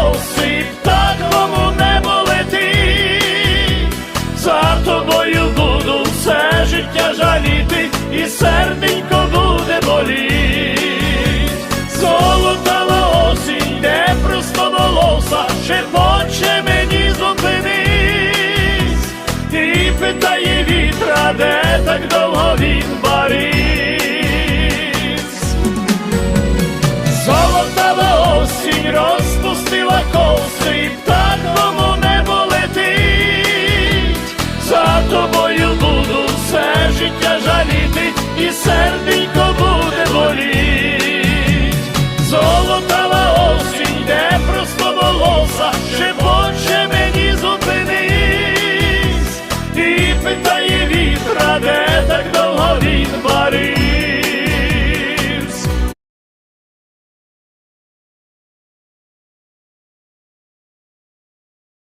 коси, птахом у небо лети, за тобою буду все життя жаліти. І серденько життя жаліти, і серденько буде боліть, золотава осінь, де просто волоса, ще мені зупинись, і питай.